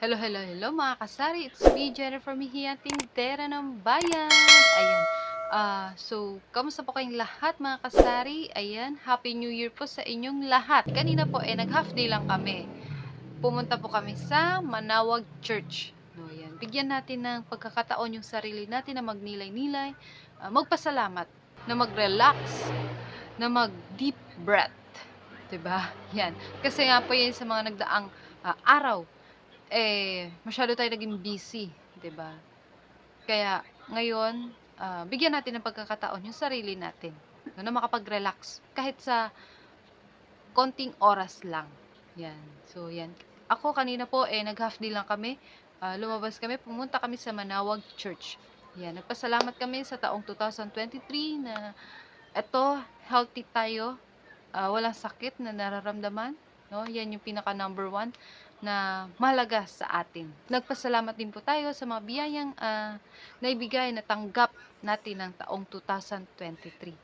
Hello, hello, hello mga kasari. It's me, Jennifer Mejia, tindera ng bayan. Ayan. Ah, so, kamusta po kayong lahat mga kasari? Ayan, Happy New Year po sa inyong lahat. Kanina po, eh, nag-half day lang kami. Pumunta po kami sa Manawag Church. No, ayan. Bigyan natin ng pagkakataon yung sarili natin na magnilay-nilay, ah, magpasalamat, na mag-relax, na mag-deep breath. 'Di ba? Yan. Kasi nga po yan sa mga nagdaang ah, araw, eh, masyado tayo naging busy, 'di ba? Kaya ngayon, ah, bigyan natin ng pagkakataon yung sarili natin no, na makapag-relax kahit sa konting oras lang. Yan. So, yan. Ako kanina po, eh, nag-half day lang kami. Ah, lumabas kami, pumunta kami sa Manawag Church. Yan. Nagpasalamat kami sa taong 2023 na eto, healthy tayo. Ah, walang sakit na nararamdaman. No? Yan yung pinaka number one na mahalaga sa atin. Nagpasalamat din po tayo sa mga biyayang ah, naibigay na tanggap natin ng taong 2023.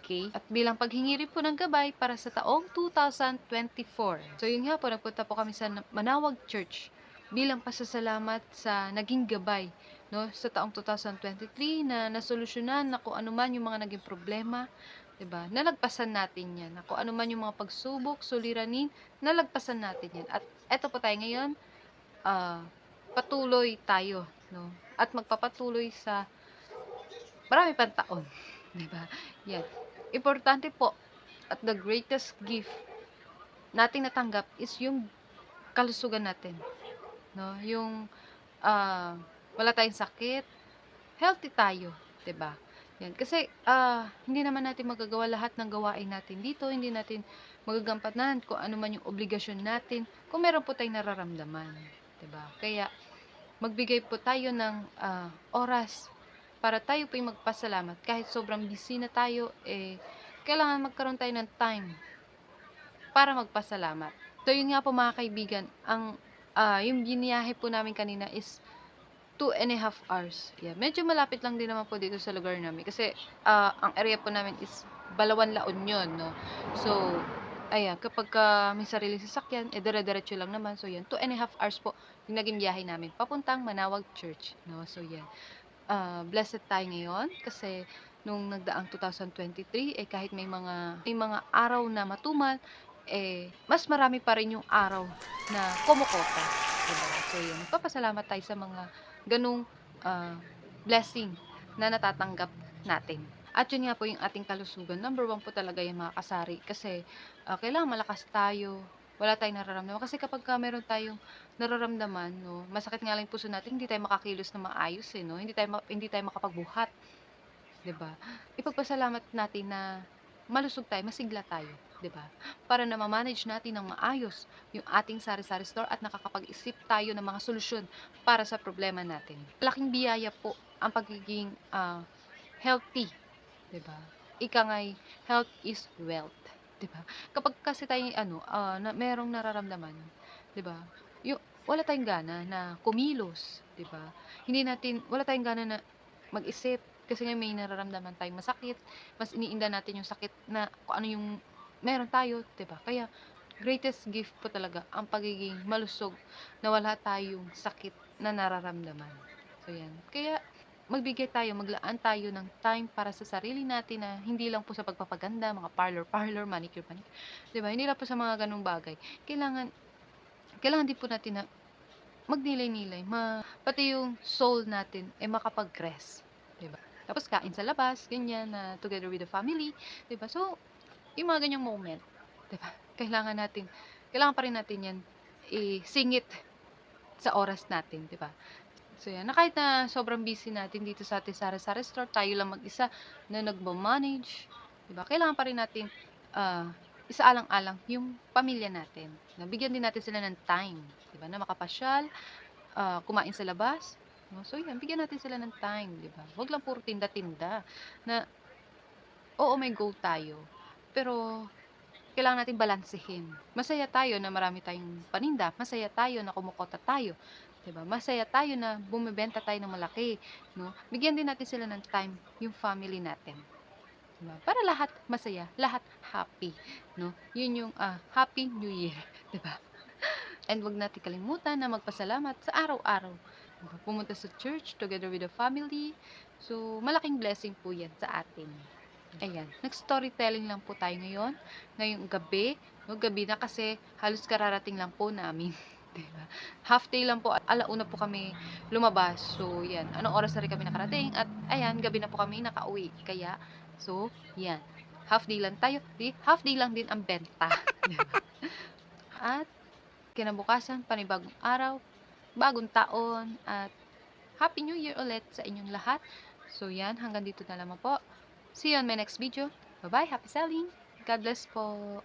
Okay? At bilang paghingi rin po ng gabay para sa taong 2024. So yun nga po, nagpunta po kami sa Manawag Church bilang pasasalamat sa naging gabay no sa taong 2023 na nasolusyonan na kung ano man yung mga naging problema 'di ba? Nalagpasan natin 'yan. Kung ano man yung mga pagsubok, suliranin, nalagpasan natin 'yan. At eto po tayo ngayon, ah, patuloy tayo, no? At magpapatuloy sa marami pang taon, 'di ba? Yan. Importante po at the greatest gift nating natanggap is yung kalusugan natin, no? Yung ah, wala tayong sakit, healthy tayo, 'di ba? Yan. Kasi, ah, hindi naman natin magagawa lahat ng gawain natin dito. Hindi natin magagampanan kung ano man yung obligasyon natin kung meron po tayong nararamdaman. ba? Kaya, magbigay po tayo ng ah, oras para tayo po yung magpasalamat. Kahit sobrang busy na tayo, eh, kailangan magkaroon tayo ng time para magpasalamat. So, yun nga po mga kaibigan, ang ah, yung biniyahe po namin kanina is two and a half hours. Yeah, medyo malapit lang din naman po dito sa lugar namin kasi ah, ang area po namin is Balawan La Union, no. So, ayan, kapag ka may sarili sasakyan, eh dire-diretso lang naman. So, yan, two and a half hours po yung naging biyahe namin papuntang Manawag Church, no. So, yan. Ah, blessed tayo ngayon kasi nung nagdaang 2023 eh kahit may mga may mga araw na matumal eh mas marami pa rin yung araw na kumukota. Diba? So, yun. Nagpapasalamat tayo sa mga ganung ah, blessing na natatanggap natin. At yun nga po yung ating kalusugan. Number one po talaga yung mga kasari. Kasi ah, kailangan malakas tayo. Wala tayong nararamdaman. Kasi kapag ka meron tayong nararamdaman, no, masakit nga lang yung puso natin, hindi tayo makakilos na maayos, eh, no? Hindi tayo, hindi tayo makapagbuhat. ba? Ipagpasalamat natin na malusog tayo, masigla tayo, 'di ba? Para na ma-manage natin ng maayos yung ating sari-sari store at nakakapag-isip tayo ng mga solusyon para sa problema natin. Laking biyaya po ang pagiging ah, healthy, 'di ba? Ika nga'y health is wealth, 'di ba? Kapag kasi tayo ano, ah, na merong nararamdaman, 'di ba? Yung wala tayong gana na kumilos, 'di ba? Hindi natin wala tayong gana na mag-isip kasi nga may nararamdaman tayong masakit, mas iniinda natin yung sakit na kung ano yung meron tayo, 'di ba? Kaya greatest gift po talaga ang pagiging malusog na wala tayong sakit na nararamdaman. So yan. Kaya magbigay tayo, maglaan tayo ng time para sa sarili natin na hindi lang po sa pagpapaganda, mga parlor, parlor, manicure, manicure. 'Di ba? Hindi lang po sa mga ganung bagay. Kailangan kailangan din po natin na magnilay-nilay, ma, pati yung soul natin ay makapag-rest, 'di ba? Tapos kain sa labas, ganyan na together with the family, 'di ba? So, yung mga ganyang moment, 'di ba? Kailangan natin, kailangan pa rin natin 'yan isingit sa oras natin, 'di ba? So yan, na kahit na sobrang busy natin dito sa ating sari-sari store, tayo lang mag-isa na nagmamanage, 'di ba? Kailangan pa rin natin ah, isaalang-alang yung pamilya natin. Nabigyan din natin sila ng time, 'di ba? Na makapasyal, ah, kumain sa labas, no? So yan, bigyan natin sila ng time, 'di ba? Huwag lang puro tinda-tinda na oo, may goal tayo. Pero kailangan natin balansehin. Masaya tayo na marami tayong paninda, masaya tayo na kumukota tayo, 'di ba? Masaya tayo na bumebenta tayo ng malaki, no? Bigyan din natin sila ng time, yung family natin. 'di ba? Para lahat masaya, lahat happy, no? Yun yung ah, Happy New Year, 'di ba? And wag natin kalimutan na magpasalamat sa araw-araw. Pumunta sa church together with the family. So, malaking blessing po yan sa atin. Ayan. Nag-storytelling lang po tayo ngayon. Ngayong gabi. No, gabi na kasi halos kararating lang po namin. Diba? Half day lang po. Alauna po kami lumabas. So, yan. Anong oras na rin kami nakarating. At, ayan, gabi na po kami nakauwi. Kaya, so, yan. Half day lang tayo. Di, half day lang din ang benta. Diba? At, kinabukasan, panibagong araw, bagong taon, at Happy New Year ulit sa inyong lahat. So, yan. Hanggang dito na lamang po. See you on my next video. Bye-bye. Happy selling. God bless po.